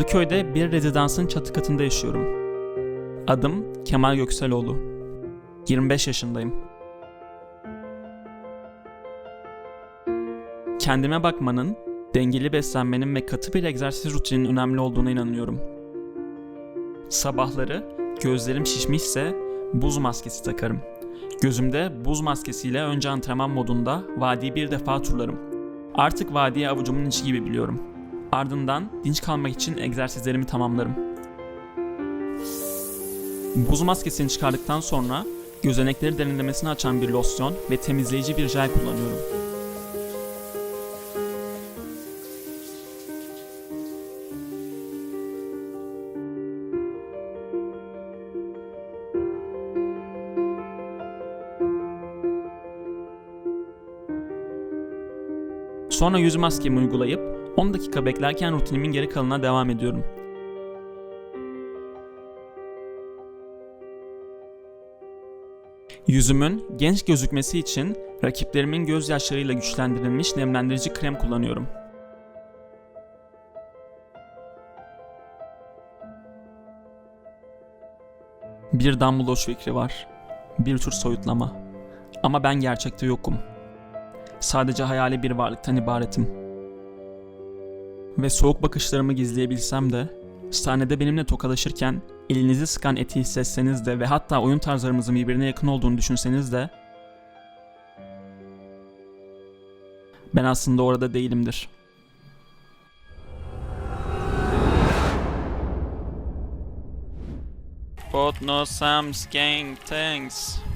Kadıköy'de bir rezidansın çatı katında yaşıyorum. Adım Kemal Gökseloğlu. 25 yaşındayım. Kendime bakmanın, dengeli beslenmenin ve katı bir egzersiz rutininin önemli olduğuna inanıyorum. Sabahları gözlerim şişmişse buz maskesi takarım. Gözümde buz maskesiyle önce antrenman modunda vadiyi bir defa turlarım. Artık vadiyi avucumun içi gibi biliyorum. Ardından dinç kalmak için egzersizlerimi tamamlarım. Buz maskesini çıkardıktan sonra gözenekleri derinlemesine açan bir losyon ve temizleyici bir jel kullanıyorum. Sonra yüz maskemi uygulayıp 10 dakika beklerken rutinimin geri kalanına devam ediyorum. Yüzümün genç gözükmesi için rakiplerimin gözyaşlarıyla güçlendirilmiş nemlendirici krem kullanıyorum. Bir Dumbledore fikri var. Bir tür soyutlama. Ama ben gerçekte yokum. Sadece hayali bir varlıktan ibaretim. Ve soğuk bakışlarımı gizleyebilsem de, sahnede benimle tokalaşırken elinizi sıkan eti hissetseniz de ve hatta oyun tarzlarımızın birbirine yakın olduğunu düşünseniz de ben aslında orada değilimdir. But no Sam's gang thanks.